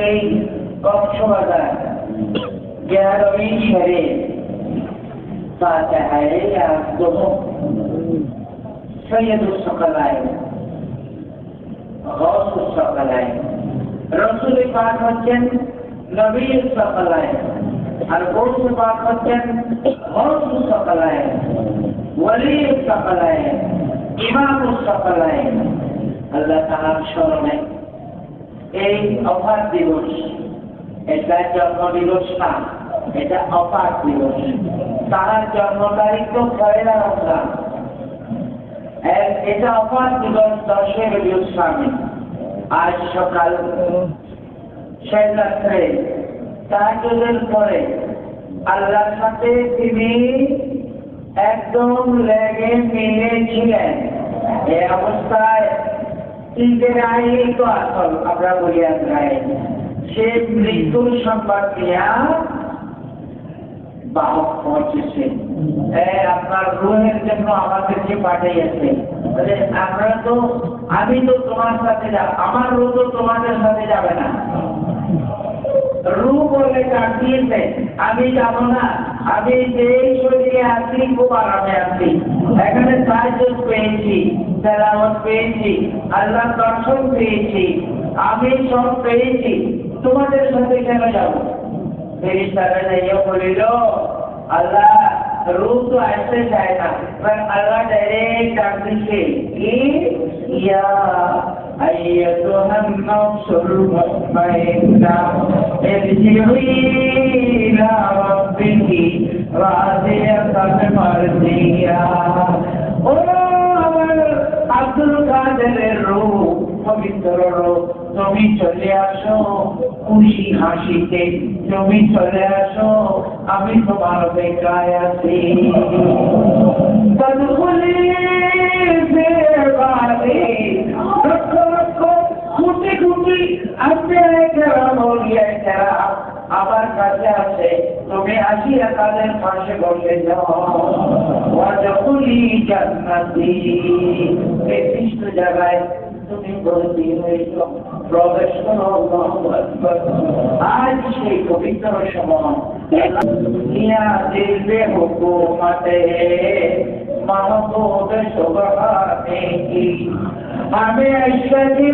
এই কক্সবাজার গ্যারমি শরীর ফাতেহায় আব্দুহ সৈয়দুল সকলায় গৌসুল সকলায় রসুল পাক হচ্ছেন নবীর সকলায় আর গৌসুল পাক হচ্ছেন গৌসুল সকলায় ওয়ালির সকলায় ইমামুল সকলায় আল্লাহ তাহার স্মরণে এই অফার দিবস, এটা জন্ম দিবস না, এটা অফার দিবস। তাহার জন্ম তারিখ তো পয়লা রমজান। এটা অফার দিবস দশই রবিউল স্বামী আজ সকাল শেষ রাত্রে তাহাজের পরে আল্লাহর সাথে তিনি একদম লেগে মিলেছিলেন। এই অবস্থায় রায় তো আসল আমরা বলি রায় সে দিয়া বাহক আপনার জন্য আমাদেরকে আমরা তো, আমি তো তোমার সাথে যাব আমার রু তো তোমাদের সাথে যাবে না। রু বলে কাটিয়েছে আমি যাব না। আমি যেই শরীরে আছি, খুব আরামে আছি। এখানে সাহায্য পেয়েছি। তেলাওয়াত পেয়েছি আল্লাহ দর্শন পেয়েছি আমি সব পেয়েছি তোমাদের সাথে কেন যাব ফেরিস্তারা যাইয়া বলিল আল্লাহ রূপ তো আসতে চায় না আল্লাহ ডাইরেক্ট ডাক দিচ্ছে কি ইয়া أيتها النفس المطمئنة ارجعي إلى ربك راضية مرضية কাদেরের রূপ, পবিত্র তুমি চলে আসো, খুশি হাসিতে তুমি চলে আসো, আমি তোমার বেকায় আছি। তদুলি বাড়ি। আমার কাছে আছে তুমি আসিয়া তাদের পাশে বসে যখনই জান্নাতি নির্দিষ্ট জায়গায় তুমি ভর্তি হয়েছ। প্রবেশ আজ সেই পবিত্র সময়। দিলবে আমি ঐশ্বরী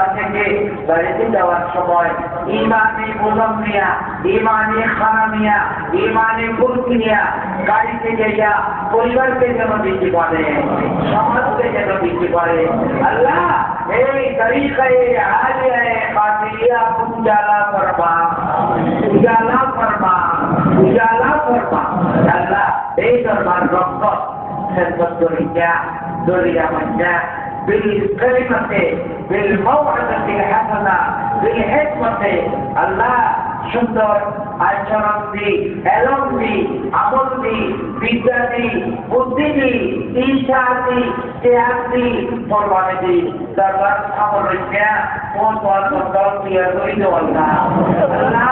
বাড়িতে যাওয়ার সময় ইমানি মুজম্মিয়া ইমানি খানামিয়া ইমানি কুলকিনিয়া গাড়িতে যাইয়া পরিবারকে যেন দিতে পারে সমাজকে যেন দিতে পারে আল্লাহ, এই তরিকায় আলিয়ায় কাদিয়া উজালা ফরমা উজালা ফরমা উজালা ফরমা আল্লাহ, এই দরবার রক্ত খেদমত করিয়া দরিয়া মঞ্জা بالكلمة بالموعظة الحسنة بالحكمة الله সুন্দর আচরণ দি এলম দি আমল দি বিদ্যা দি বুদ্ধি দি ঈশা দি ত্যাগ দি কোরবানি দি দরবার আমল রেখে কোন পর কোন দিয়া করি দো আল্লাহ আল্লাহ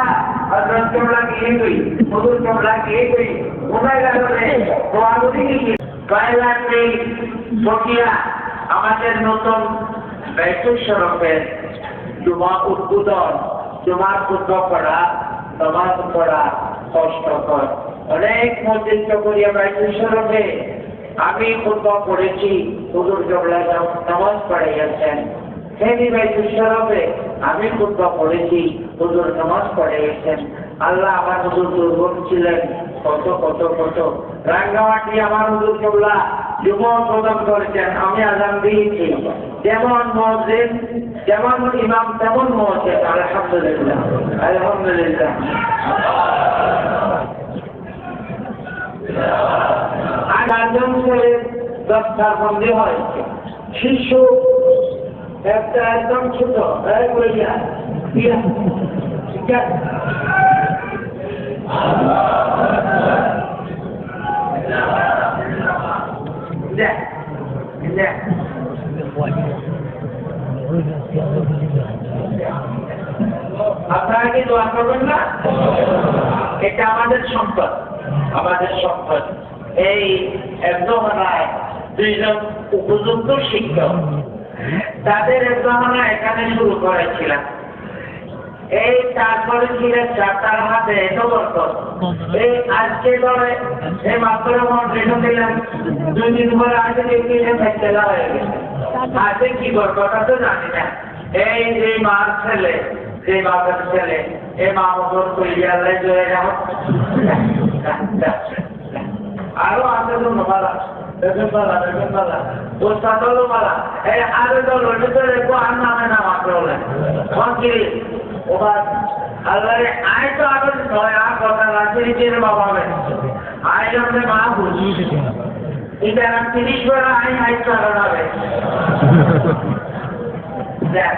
হযরত তোমরা গিয়ে গই হুজুর তোমরা গিয়ে গই গুনাহগার রে দোয়া করি কি কয়লা নেই সকিয়া আমাদের নতুন বাইতুল শরফের জুমা উদ্বোধন, জুমার উদ্যোগ করা নামাজ পড়া কষ্টকর অনেক মসজিদ করিয়া বাইতুল শরফে আমি খুতবা পড়েছি, হুজুর জবলা নামাজ পড়াইয়াছেন। ফেনী ভাই বিশ্বরবে আমি খুতবা পড়েছি, হুজুর নামাজ পড়াইয়াছেন। আল্লাহ আমার হুজুর দুর্গম ছিলেন, কত কত কত। রাঙ্গামাটি আমার হুজুর জবলা যুবক প্রদান করেছেন, আমি আজান দিয়েছি। যেমন মসজিদ, যেমন ইমাম, তেমন মসজিদ। আলহামদুলিল্লাহ আলহামদুলিল্লাহ। শিশু, একটা দোয়া করবেন না? এটা আমাদের সম্পদ আমাদের সম্পদ। এই একদমনায় দুইজন উপযুক্ত শিক্ষক, তাদের একদমনা এখানে শুরু করেছিলাম। এই তারপরে ছিলেন চারটার হাতে এত বরকত এই আজকে ধরে এই মাত্র রেখে দিলেন দুই দিন পরে আজকে দেখে থাকতে হয়ে গেছে। আজকে কি বরকতা তো জানি না। এই যে মার ছেলে যে বাবার ছেলে, এ মা মতন কইয়ালে জয়ে যাও আরও আছে তো মালা দেখেন মালা দেখেন মালা ও সাদলো মালা এই আরে তো লড়ে তো রেখো, আর নামে না মাত্র কি? ওবার আল্লাহ আয় তো আরও নয় আর কথা রাখছি নিজের বাবা আয় জন্মে মা বুঝি। এটা তিরিশ বার আয় আয় দেখ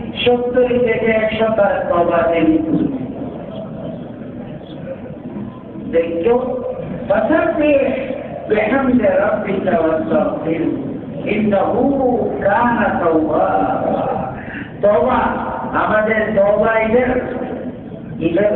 সত্তরি থেকে একশো বার তবা দেন দেখো فسبح بحمد ربك واستغفره إنه كان توابا আমাদের তওবা ইলার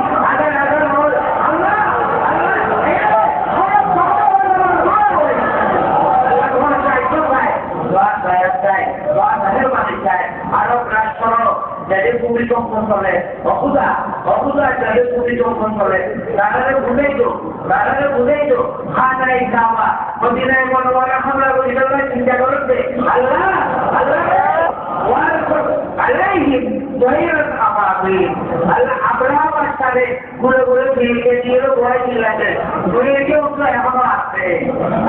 ভূমিকম্পন চলে অসুধা অসুধায় যাদের ভূমিকম্পন চলে তাদের বুঝেই তো তাদের বুঝেই তো। খানায় খাওয়া মদিনায় মনোবারা হামলা করে গেল চিন্তা করতে আল্লাহ আল্লাহ আল্লাহিম জহিরত আবাবিল আল্লাহ আবরাহ বাচ্চারে ঘুরে ঘুরে দিলকে দিয়ে ঘুরে দিলাতে ঘুরে গিয়ে উঠল এখন আছে।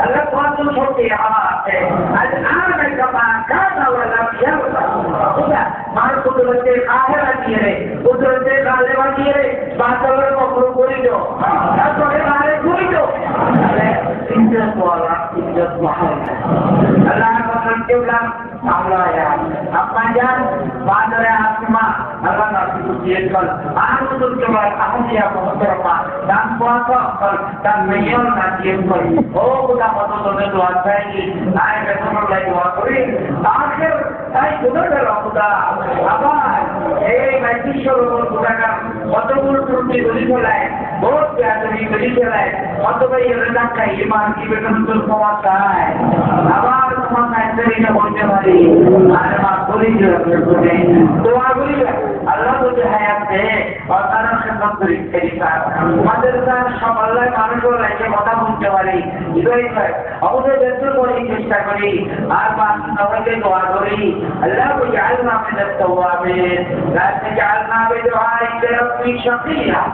আল্লাহ কত শক্তি এখন আছে। আজ আর আল্লাহ কাটা ওলা বিয়ার মার কুদরতে আহেরা দিয়ে রে কুদরতে গালে বানিয়ে রে, বাঁচাবার কখনো করিল তারপরে মারে করিল আমরা আর দোয়া দোয়া আবার তোমার আল্লাহ বলতে হায়াত দে और তারা রহমত করি স্যার আমাদের স্যার সব আল্লাহ মানুষও লাগে কথা বলতে পারি অবশ্যই ব্যক্তির করি চেষ্টা করি। আর সবাইকে দোয়া করি। আল্লাহ আলনা মেদের তো আমি রাত থেকে আলনা বেদ হয়